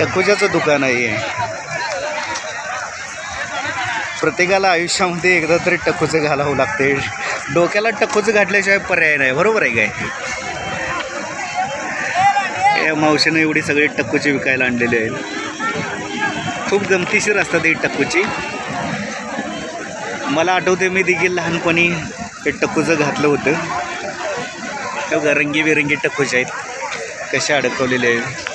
टकुजाचं दुकान आहे. प्रत्येकाला आयुष्यामध्ये एकदा तरी टक्कोचं घालावं लागते. डोक्याला टक्कोचं घातल्याशिवाय पर्याय नाही. बरोबर आहे काय? या मावशीनं एवढी सगळी टक्कूची विकायला आणलेली आहेत. खूप गमतीशीर असतात ही टक्कूची मला आठवते मी देखील लहानपणी हे टक्कूचं घातलं होतं. रंगीबेरंगी टक्कूचे आहेत. कसे अडकवलेले आहेत.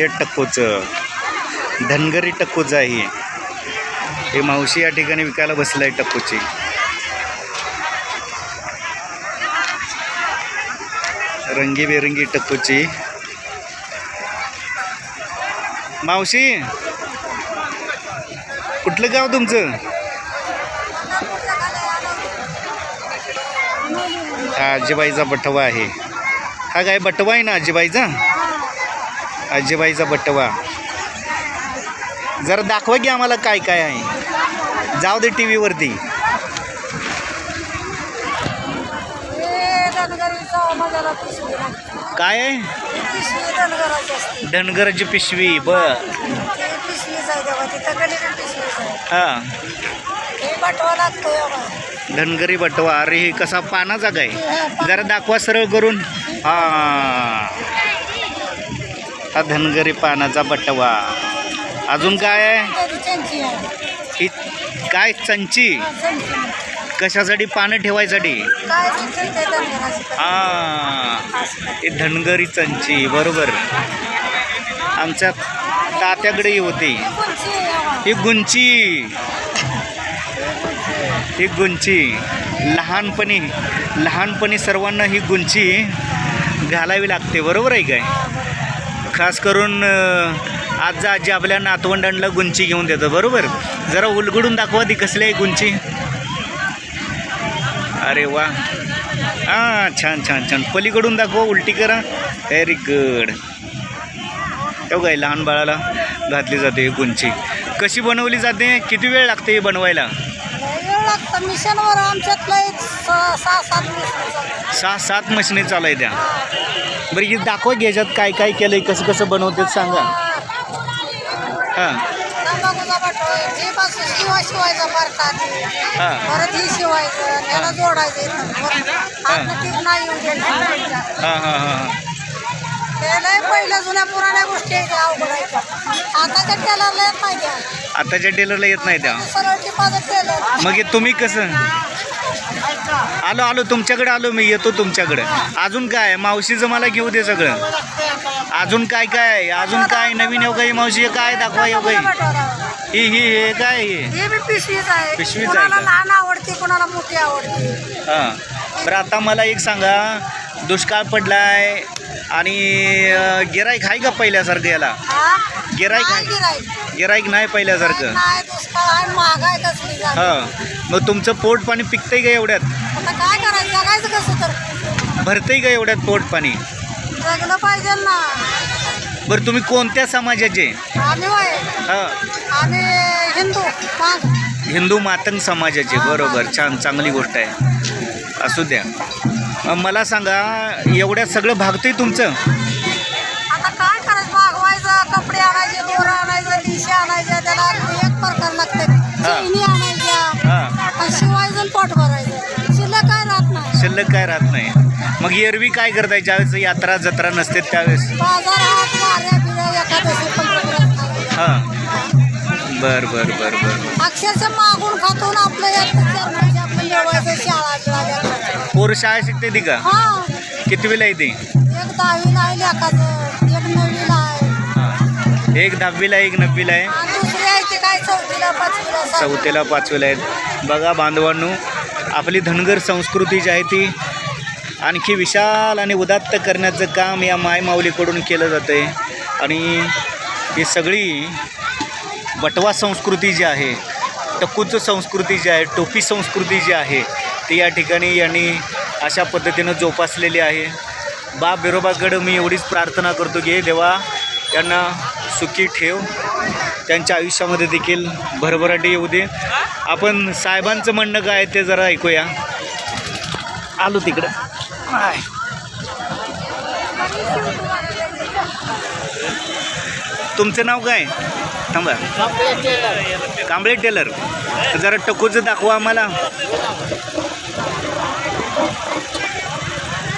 हे टक्कोचं धनगरी टक्कोचं आहे हे. मावशी या ठिकाणी विकायला बसलं आहे टक्कोची रंगीबेरंगी टक्कोची मावशी कुठलं गाव तुमचं? हा आजीबाईचा बटवा आहे. हा काय बटवा आहे ना आजीबाईचा? आजीबाईचा बटवा. जरा दाखवा की आम्हाला काय काय आहे. जाऊ दे टी व्हीवरती काय आहे? पिशवी धनगराची पिशवी हा. धनगरी बटवा. अरे हे कसा पानाचा काय? जरा दाखवा सरळ करून. हा. हा धनगरी पानाचा बटवा. अजून काय आहे? ही काय चंची? कशासाठी पानं ठेवायसाठी? काय ही हा धनगरी चंची बरोबर. आमच्या तात्याकडे होती. ही गुंची. ही गुंची. लहानपणी लहानपणी सर्वांना ही गुंची घालावी लागते बरोबर आहे काय? खास करून आजी आजी आपल्या नातवंडांना गुंची घेऊन देतं बरोबर? जरा उलगडून दाखवा ती कसली आहे गुंची. अरे वा. हां छान छान छान. पलीकडून दाखवा उलटी करा. व्हेरी गुड तेव्हा काय लहान बाळाला घातली जाते ही गुंची. कशी बनवली जाते? किती वेळ लागते हे बनवायला? मिशनवर आमच्यातलं सहा सात मिशन सहा सात मशिनी चालू आहे त्या बरं हे दाखवा की काय काय केलं आहे कसं कसं बनवते सांगा. हां. तंबाखूचा शिवायचा भरतात हां. परत ही शिवायचं त्याला जोडायचं इथं. नाही येऊ हां हां हां. लय पहिल्या जुन्या पुराण्या गोष्टी आहेत त्या अवघडायच्या आताच्या टेलरला येत नाही त्या. आताच्या टेलरला येत नाही त्या. सरळ टिपाचं टेलर मग हे तुम्ही कसं? आलो आलो तुमच्याकडे आलो मी येतो तुमच्याकडे. अजून काय मावशीचं मला घेऊ दे सगळं. अजून काय काय अजून काय नवीन येऊ काही? मावशी काय दाखवा येऊ काही? ही ही हे काय हे हे पिशवीच आहे. पिशवीच आहे कोणाला का? लहान आवडते कोणाला मोठी आवडते. हां. बरं आता मला एक सांगा. दुष्काळ पडलाय आणि गिराईक आहे का पहिल्यासारखं याला? गिराईक आहे. गिराईक. नाही पहिल्यासारखं. नाही दुष्काळ आहे महागाय कसली झाली. हां. मग तुमचं पोट पाणी पिकतंय का एवढ्यात? आता काय करायचं? जगायचं कसं तर? भरतंय का एवढ्यात पोट पाणी? जगलं पाहिजे ना. बरं तुम्ही कोणत्या समाजाचे? आम्ही वय हां. आम्ही हिंदू माग हिंदू मातंग समाजाचे. बरोबर. छान चांगली गोष्ट आहे. असू द्या. मला सांगा एवढ्यात सगळं भागतंय तुमचं? आता काय करायचं? मागवायचं कपडे आणायचे दोर आणायचं डिशे आणायचे त्याला एक प्रकार लागते. चैनी आणायच्या शिवायचं पोट भरायचं शिल्लक काय राहत नाही. शिल्लक काय राहत नाही. मग एरवी काय करताय? ज्यावेळेस यात्रा जत्रा नसते त्यावेळेस? बाजार हात वाऱ्या बिऱ्या एखाद्याशी पंचपुरात हां. बर बर बर बर. अक्षरशः मागून आपलं चार महिने आपलं शाळा बिळा पोर शाळा शिकते ती का? हा. कितवीला येते एक दहावीला आहे लेखाचं एक नववीला आहे. हां. एक दहावीला एक नववीला आहे. आणि दुसरी आहे ते काय चौथीला पाचवीला सहावीला. चौथीला पाचवीला आहेत बघा बांधवांनो आपली धनगर संस्कृती जी आहे ती आणखी विशाल आणि उदात्त करण्याचं काम या मायमाऊलीकडून केलं जातं आहे आणि ही सगळी बटवा संस्कृती जी आहे टक्कूचं संस्कृती जी आहे टोपी संस्कृती जी आहे ती या ठिकाणी यांनी अशा पद्धतीनं जोपासलेली आहे. बाप बिरोबाकडं मी एवढीच प्रार्थना करतो की हे देवा यांना सुखी ठेव. त्यांच्या आयुष्यामध्ये देखील भरभराटी येऊ दे. आपण साहेबांचं म्हणणं काय आहे ते जरा ऐकूया. आलो तिकडं. तुमचं नाव काय? थांबा. कांबळे टेलर. जरा टकूचं दाखवा आम्हाला.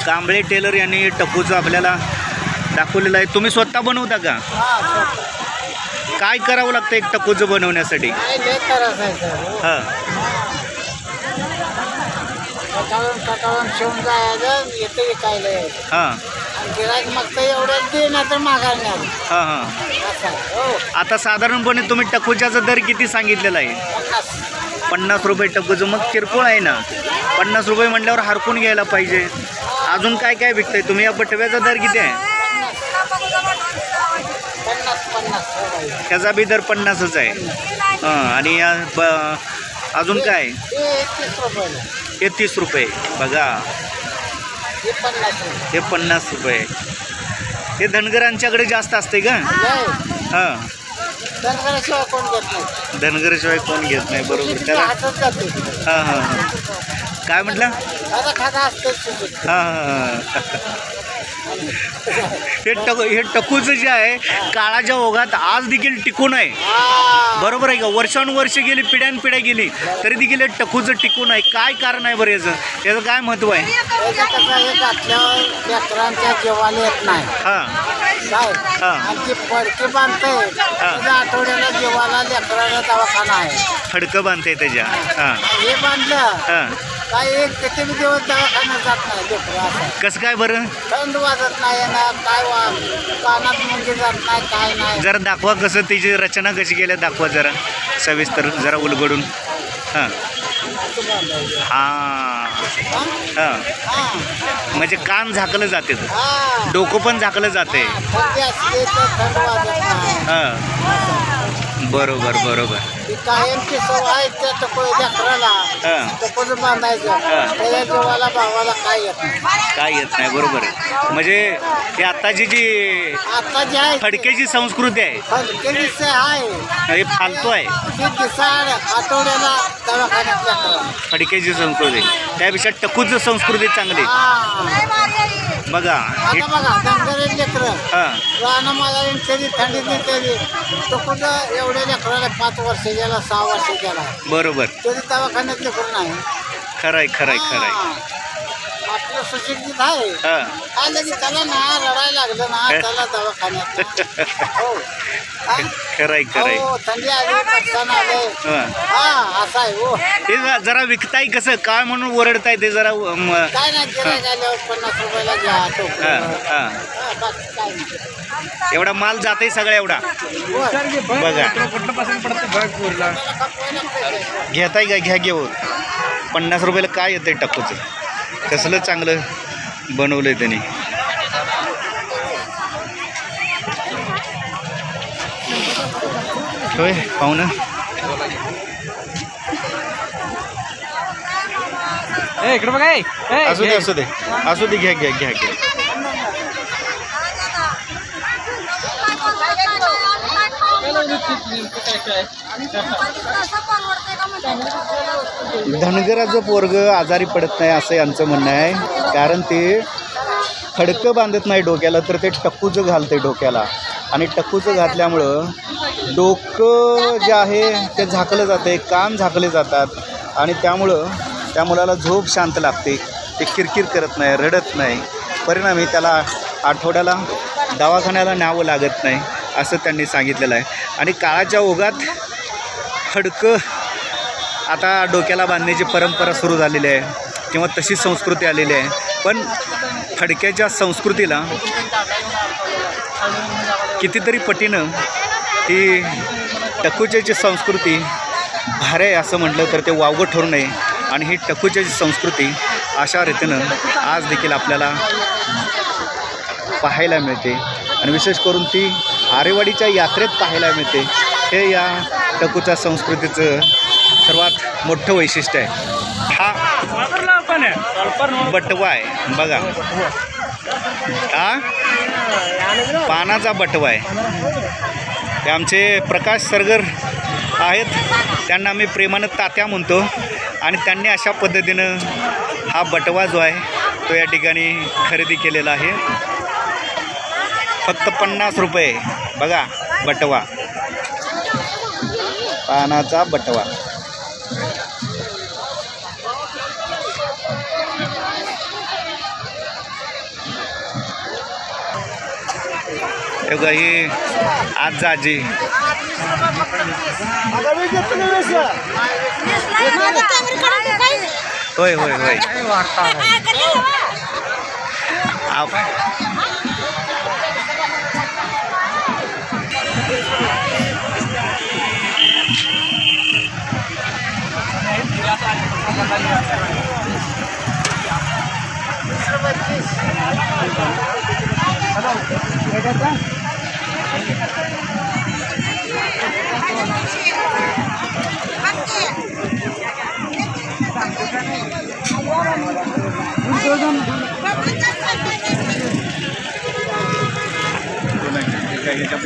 कांबळे टेलर यांनी टकूचं आपल्याला दाखवलेलं आहे. तुम्ही स्वतः बनवता का? काय करावं लागतं एक टकूचं बनवण्यासाठी? हां. हां. हां हां. हो. आता साधारणपणे तुम्ही टकूच्याचा दर किती सांगितलेला आहे? पन्नास. पन्नास रुपये टकूचं मग किरकोळ आहे ना. पन्नास रुपये म्हटल्यावर हरकून घ्यायला पाहिजे. अजून काय काय विकताय? तुम्ही या बटव्याचा दर किती आहे? त्याचा बी दर पन्नासच आहे. हां आणि या ब अजून काय? हे एकतीस तीस रुपये. बघा. हे पन्नास रुपये. हे धनगरांच्याकडे जास्त असते का? हां. धनगराशिवाय कोण घेत नाही धनगरशिवाय कोण घेत नाही? बरोबर. त्याला हां हां हां. काय म्हटलं? हां टकू हे टकूचं जे आहे काळाच्या ओघात आज देखील टिकून आहे बरोबर आहे का? वर्षानुवर्ष गेली पिढ्यानपिढ्या गेली तरी देखील हे टकूचं टिकून आहे काय कारण आहे बरं याचं? याचं काय महत्त्व आहे? लेकरांच्या जेवायला येत नाही हां. काय हा. आणि ती पडकी बांधते तिच्या आठवड्याला जेवायला लेकराला दवाखाना आहे. फडकं बांधते त्याच्या. हां. हे बांधलं हां. काय एक किती बी दिवस दवाखान्यात जात नाही लेकरं असं. कसं काय बरं थंड वाजत नाही ना काय वा कानात मुंगी जात नाही काय नाही जरा दाखवा कसं तिची रचना कशी केल्या दाखवा जरा सविस्तर जरा उलगडून हां. हां हा? हां हा. म्हणजे कान झाकलं जाते हा. डोकं पण झाकलं जाते थंडी असते तर थंड वाजत नाही हां बरोबर बरोबर कायमची सवय आहे त्या टको लेकराला हां. बांधायचं हा. त्याच्या जीवाला भावाला काय येत नाही. काय येत नाही बरोबर आहे. म्हणजे ही आत्ताची जी आता जे आहे फडक्याची संस्कृती आहे. फडकेलीच आहे. हे फालतू आहे. ती दिसाड आठवड्याला दवाखान्यात लेकरं फडक्याची संस्कृती. त्यापेक्षा टकूचं संस्कृती चांगली. हा. बघा आता बघा लेकरं. हां. रानं मला तरी थंडी तरी तो कुठं एवढ्या लेकराला पाच वर्ष गेला सहा वर्ष गेला? बरोबर. तरी दवाखान्यात लेकर नाही. खरंय खरंय खरंय. आपलं सुशिक्षित आहे. हां. आलं की त्याला ना रडायला लागलं ना त्याला दवाखान्यात. हो. हा? खरंय खरंय. हो थंडी आली पटकन आले. हां. हा असं आहे हो. ते ज- जरा विकताय कसं? काय म्हणून ओरडताय ते जरा म, काय नाही गिरायक आल्यावर पन्नास रुपयाला घ्या तो हां हां. बाकी काय नाही. एवढा माल जाते सगळा एवढा. होय. बघा. घेताय का? घ्या घेऊन. पन्नास रुपयाला काय येतंय टक्कूचं? कसलं चांगलं बनवलंय त्यांनी. होय पाहुणं ए इकडे बघा असू दे असू दे. असू दे घ्या घ्या घ्या घ्या. धनगराचं पोरग आजारी पडत नाही असं यांचं म्हणणं आहे. कारण ते खडकं बांधत नाही डोक्याला तर ते टक्कूचं घालते डोक्याला. आणि टक्कूचं घातल्यामुळं डोकं जे आहे ते झाकलं जाते कान झाकले जातात. आणि त्यामुळं त्या मुलाला झोप शांत लागते. ते किरकिर करत नाही रडत नाही. परिणामी त्याला आठवड्याला दवाखान्याला न्यावं लागत नाही असं त्यांनी सांगितलेलं आहे. आणि काळाच्या ओघात खडकं आता डोक्याला बांधण्याची परंपरा सुरू झालेली आहे. किंवा तशी संस्कृती आलेली आहे. पण फडक्याच्या संस्कृतीला कितीतरी पटीनं ही टकुच्याची संस्कृती भारे आहे असं म्हटलं तर ते वावगं ठरू नये. आणि ही टकुच्याची संस्कृती अशा रीतीनं आज देखील आपल्याला पाहायला मिळते. आणि विशेष करून ती आरेवाडीच्या यात्रेत पाहायला मिळते. हे या टकूच्या संस्कृतीचं सर्वात मोठं वैशिष्ट्य आहे. हा बटवा आहे. बघा. हा? पानाचा बटवा आहे. ते आमचे प्रकाश सरगर आहेत. त्यांना आम्ही प्रेमानं तात्या म्हणतो. आणि त्यांनी अशा पद्धतीनं हा बटवा जो आहे तो या ठिकाणी खरेदी केलेला आहे. फक्त पन्नास रुपये. बघा बटवा. पानाचा बटवा. हे आज आजी होय होय होय.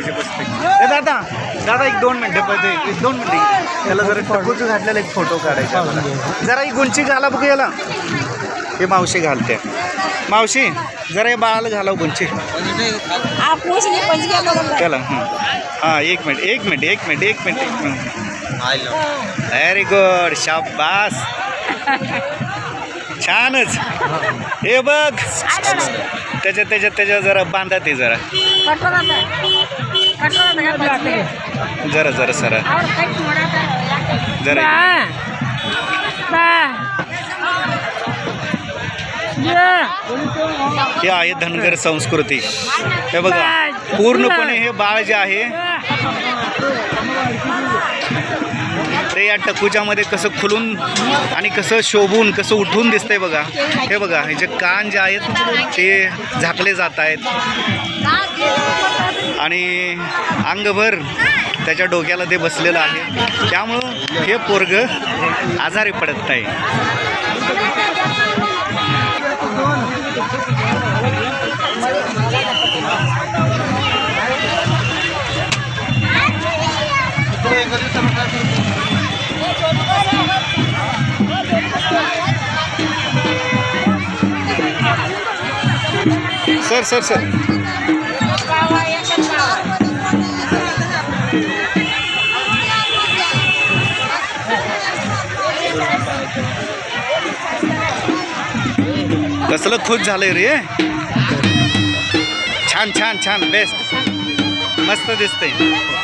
आप- ए दादा दादा एक दोन मिनटं पहिले एक दोन मिनटं. त्याला जरा टकूच घातलेला एक फोटो काढायचा आहे मला. जरा ही गुंची घाला बघू याला. हे मावशी घालते. मावशी जरा हे बाळाला घालाव गुंची. त्याला हं. हां एक मिनिट एक मिनिट एक मिनिट एक मिनिट एक मिनिट. व्हेरी गुड शाबास. छानच. हे बघ. त्याच्या त्याच्या त्याच्या जरा बांधा ते जरा. जरा जरा सरा. जरा. हे आहे धनगर संस्कृती. हे बघा पूर्णपणे हे बाळ जे आहे ते या टकूच्यामध्ये कसं खुलून आणि कसं शोभून कसं उठून दिसतंय बघा. हे बघा हे जे कान जे आहेत ते झाकले जात आहेत. आणि अंगभर त्याच्या डोक्याला ते बसलेलं आहे. त्यामुळं हे पोरग आजारी पडत नाही. Sir sir sir. कसलं खुश झालंय रे. छान छान छान बेस्ट मस्त दिसतंय.